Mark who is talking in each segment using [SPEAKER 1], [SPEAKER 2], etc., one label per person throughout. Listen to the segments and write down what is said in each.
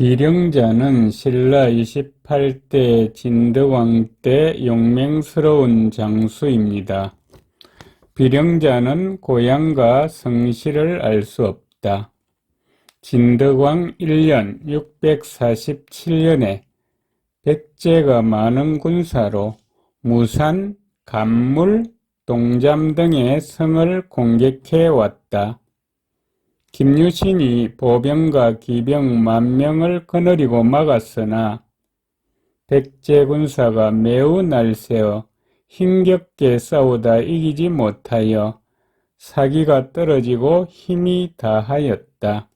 [SPEAKER 1] 비령자는 신라 28대 진덕왕 때 용맹스러운 장수입니다. 비령자는 고향과 성실을 알수 없다. 진덕왕 1년 647년에 백제가 많은 군사로 무산, 간물, 동잠 등의 성을 공격해 왔다. 김유신이 보병과 기병 만 명을 거느리고 막았으나 백제 군사가 매우 날세어 힘겹게 싸우다 이기지 못하여 사기가 떨어지고 힘이 다하였다.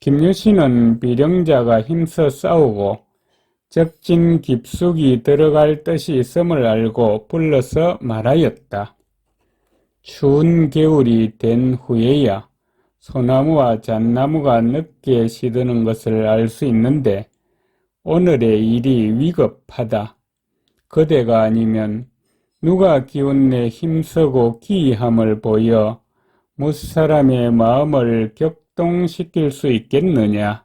[SPEAKER 1] 김유신은 비령자가 힘써 싸우고 적진 깊숙이 들어갈 뜻이 있음을 알고 불러서 말하였다. 추운 겨울이 된 후에야 소나무와 잣나무가 늦게 시드는 것을 알 수 있는데 오늘의 일이 위급하다. 그대가 아니면 누가 기운내 힘쓰고 기이함을 보여 무사람의 마음을 격동시킬 수 있겠느냐?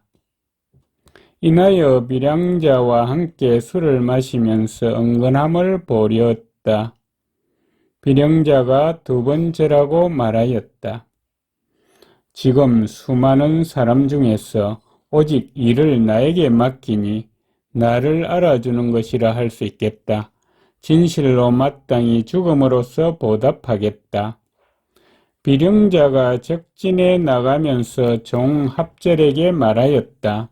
[SPEAKER 1] 이나여 비량자와 함께 술을 마시면서 은근함을 보렸다. 비령자가 두 번째라고 말하였다. 지금 수많은 사람 중에서 오직 일을 나에게 맡기니 나를 알아주는 것이라 할 수 있겠다. 진실로 마땅히 죽음으로써 보답하겠다. 비령자가 적진에 나가면서 종 합절에게 말하였다.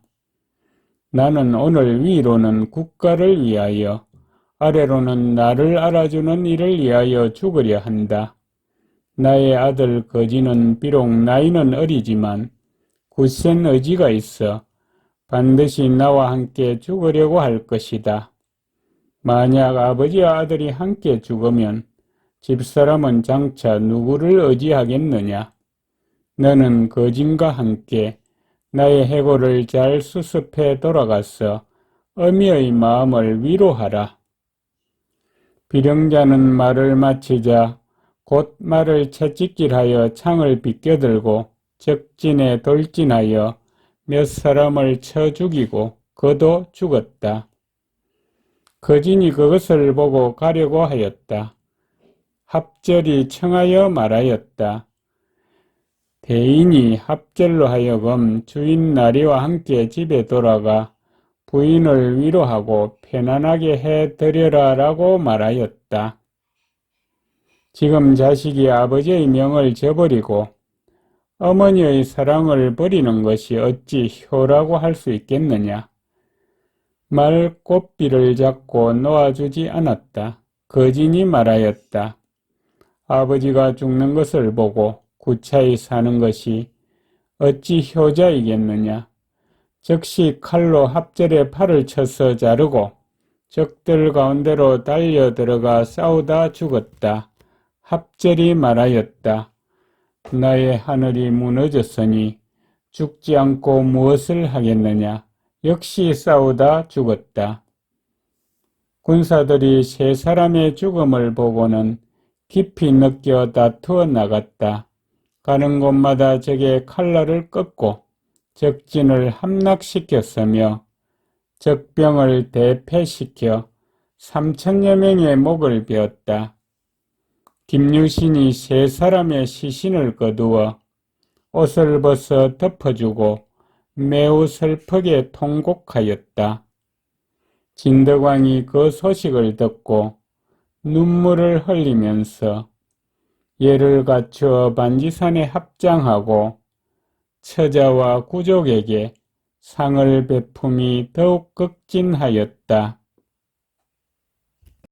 [SPEAKER 1] 나는 오늘 위로는 국가를 위하여, 아래로는 나를 알아주는 일을 위하여 죽으려 한다. 나의 아들 거지는 비록 나이는 어리지만 굳센 의지가 있어 반드시 나와 함께 죽으려고 할 것이다. 만약 아버지와 아들이 함께 죽으면 집사람은 장차 누구를 의지하겠느냐? 너는 거진과 함께 나의 해고를 잘 수습해 돌아가서 어미의 마음을 위로하라. 비령자는 말을 마치자 곧 말을 채찍질하여 창을 비껴들고 적진에 돌진하여 몇 사람을 쳐 죽이고 그도 죽었다. 거진이 그것을 보고 가려고 하였다. 합절이 청하여 말하였다. 대인이 합절로 하여금 주인 나리와 함께 집에 돌아가 부인을 위로하고 편안하게 해 드려라 라고 말하였다. 지금 자식이 아버지의 명을 저버리고 어머니의 사랑을 버리는 것이 어찌 효라고 할 수 있겠느냐? 말 꽃비를 잡고 놓아주지 않았다. 거진이 말하였다. 아버지가 죽는 것을 보고 구차히 사는 것이 어찌 효자이겠느냐? 즉시 칼로 합절에 팔을 쳐서 자르고 적들 가운데로 달려 들어가 싸우다 죽었다. 합절이 말하였다. 나의 하늘이 무너졌으니 죽지 않고 무엇을 하겠느냐? 역시 싸우다 죽었다. 군사들이 세 사람의 죽음을 보고는 깊이 느껴 다투어 나갔다. 가는 곳마다 적의 칼날을 꺾고 적진을 함락시켰으며 적병을 대패시켜 삼천여 명의 목을 베었다. 김유신이 세 사람의 시신을 거두어 옷을 벗어 덮어주고 매우 슬프게 통곡하였다. 진덕왕이 그 소식을 듣고 눈물을 흘리면서 예를 갖추어 반지산에 합장하고 처자와 구족에게 상을 베품이 더욱 극진하였다.